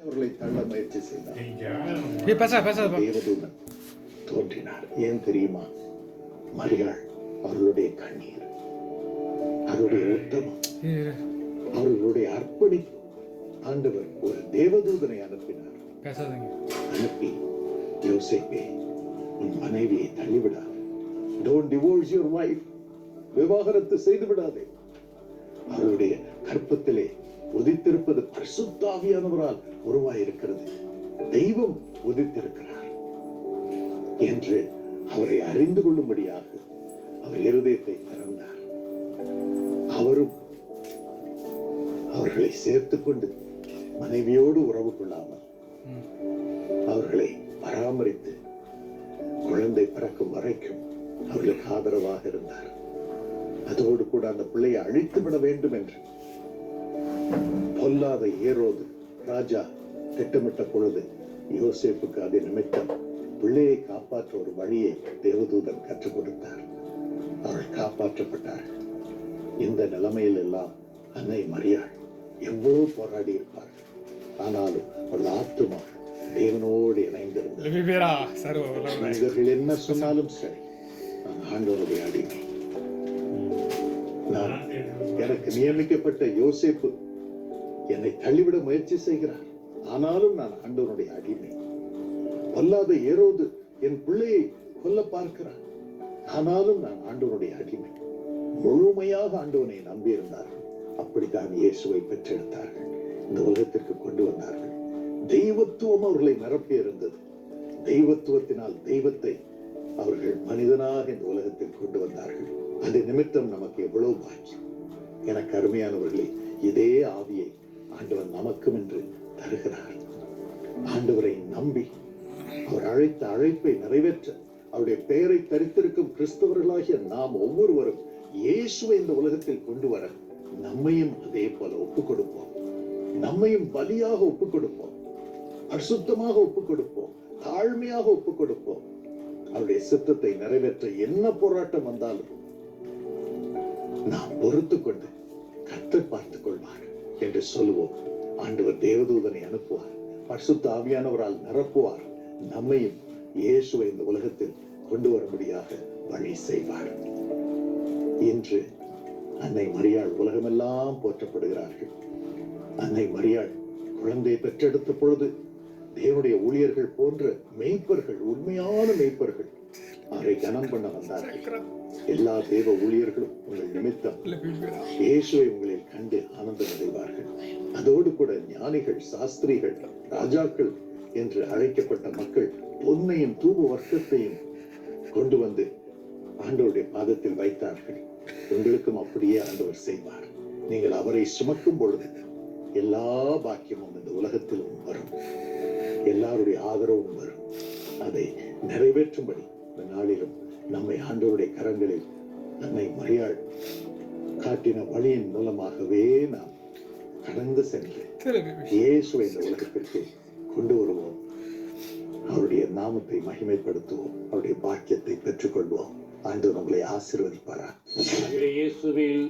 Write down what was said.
அவர்களை தள்ள முயற்சி செய்தார். தேவதூதன் தோன்றினார். ஏன் தெரியுமா? மரியாள் அவர்களுடைய கண்ணீர். அவருடைய உத்தமம். அவர்களுடைய அர்ப்பணிப்பு. ஆண்டவர் ஒரு தேவதூதனை அனுப்பினார். அனுப்பி யோசேப்பே உன் மனைவியை தள்ளிவிடாது. டோன்ட் டிவோர்ஸ் யுவர் வைஃப் விவாகரத்து செய்து விடாதே அவருடைய கற்பத்திலே உதித்திருப்பது பரிசுத்தாவியானவரால் உருவாயிருக்கிறது. தெய்வம் உதித்திருக்கிறார் என்று அவரை அறிந்து கொள்ளும்படியாக அவர் இருதயத்தை திறந்தார். அவரும் அவர்களை சேர்த்துக் கொண்டு மனைவியோடு உறவு கொள்ளாமல் அவர்களை பராமரித்து குழந்தை பிறக்கும் வரைக்கும் அவர்களுக்கு ஆதரவாக இருந்தார். அதோடு கூட அந்த பிள்ளையை அழித்து விட வேண்டும் என்று பொல்லாத ஏரோது ராஜா திட்டமிட்ட பொழுது யோசேப்புக்கு அது நிமித்தம் பிள்ளையை காப்பாற்ற ஒரு வழியை தேவதூதன் கற்றுக் கொடுத்தார். அவள் காப்பாற்றப்பட்டார் இந்த நிலைமையில் எல்லாம் அன்னை மரியாள் எவ்வளவு போராடி இருப்பார்கள். ஆனாலும் அவள் ஆத்துமா தேவனோடு. மனிதர்கள் என்ன சொன்னாலும் சரி நான் ஆண்டவருடைய அடிமை. எனக்கு நியமிக்கப்பட்ட யோசேப்பு என்னை தள்ளிவிட முயற்சி செய்கிறார். ஆனாலும் நான் ஆண்டவனுடைய அடிமை. கொல்லாத ஏரோது என் பிள்ளையை கொல்ல பார்க்கிறான் ஆனாலும் நான் ஆண்டவனுடைய அடிமை. முழுமையாக ஆண்டவனை நம்பியிருந்தார்கள் அப்படித்தான் இயேசுவை பெற்றெடுத்தார்கள். இந்த உலகத்திற்கு கொண்டு வந்தார்கள். தெய்வத்துவம் அவர்களை நிரப்பி இருந்தது. தெய்வத்துவத்தினால் தெய்வத்தை அவர்கள் மனிதனாக இந்த உலகத்தில் கொண்டு வந்தார்கள். அது நிமித்தம் நமக்கு எவ்வளவு பாக்கியம். எனக்கு அருமையானவர்களே இதே ஆவியை ஆண்டவர் நமக்கும் என்று தருகிறார். ஆண்டவரை நம்பி அவர் அழைத்த அழைப்பை நிறைவேற்ற அவருடைய பெயரை தரித்திருக்கும் கிறிஸ்தவர்களாகிய நாம் ஒவ்வொருவரும் இயேசுவை இந்த உலகத்தில் கொண்டு வர நம்மையும் அதே போல ஒப்புக் கொடுப்போம் நம்மையும் பலியாக ஒப்புக் கொடுப்போம் அசுத்தமாக ஒப்புக் கொடுப்போம் தாழ்மையாக ஒப்புக் கொடுப்போம் அவருடைய சித்தத்தை நிறைவேற்ற என்ன போராட்டம் வந்தாலும் நாம் பொறுத்து கொண்டு கத்தர் பார்த்துக் கொள்வார் என்று சொல்லுவோம். ஆண்டவர் தேவதூதனை அனுப்புவார். பரிசுத்த ஆவியானவரால் நிரப்புவார். நம்மையும் இயேசுவை இந்த உலகத்தில் கொண்டு வரும்படியாக வழி செய்வார். இன்று அன்னை மரியாள் உலகமெல்லாம் போற்றப்படுகிறார்கள். அன்னை மரியாள் குழந்தையை பெற்றெடுத்த பொழுது தேவனுடைய ஊழியர்கள் போன்ற மெய்ப்பர்கள் உண்மையான மெய்ப்பர்கள் அவரை கனம் பண்ண வந்தார்கள். எல்லா தேவ ஊழியர்களும் உங்கள் நிமித்தம். இயேசுவை உங்களில் கண்டு ஆனந்தம் அடைவார்கள். அதோடு கூட ஞானிகள் சாஸ்திரிகள் ராஜாக்கள் என்று அழைக்கப்பட்ட மக்கள் பொன்னையும் தூப வர்க்கத்தையும் கொண்டு வந்து ஆண்டவருடைய பாதத்தில் வைத்தார்கள். உங்களுக்கும் அப்படியே ஆண்டவர் செய்வார். நீங்கள் அவரை சுமக்கும் பொழுது எல்லா பாக்கியமும் இந்த உலகத்திலும் வரும். எல்லாருடைய ஆதரவும் வரும். அதை நிறைவேற்றும்படி இந்த நாளிலும் நம்மை ஆண்டவருடைய கரங்களில் நம்மை மரியாள் காட்டின வழியின் மூலமாகவே நாம் கடந்து சென்று. இயேசுவை இந்த உலகத்திற்கு கொண்டு வருவோம். அவருடைய நாமத்தை மகிமைப்படுத்துவோம். அவருடைய பாக்கியத்தை பெற்றுக்கொள்வோம். ஆண்டவர் உங்களை ஆசீர்வதிப்பாரா இயேசுவில்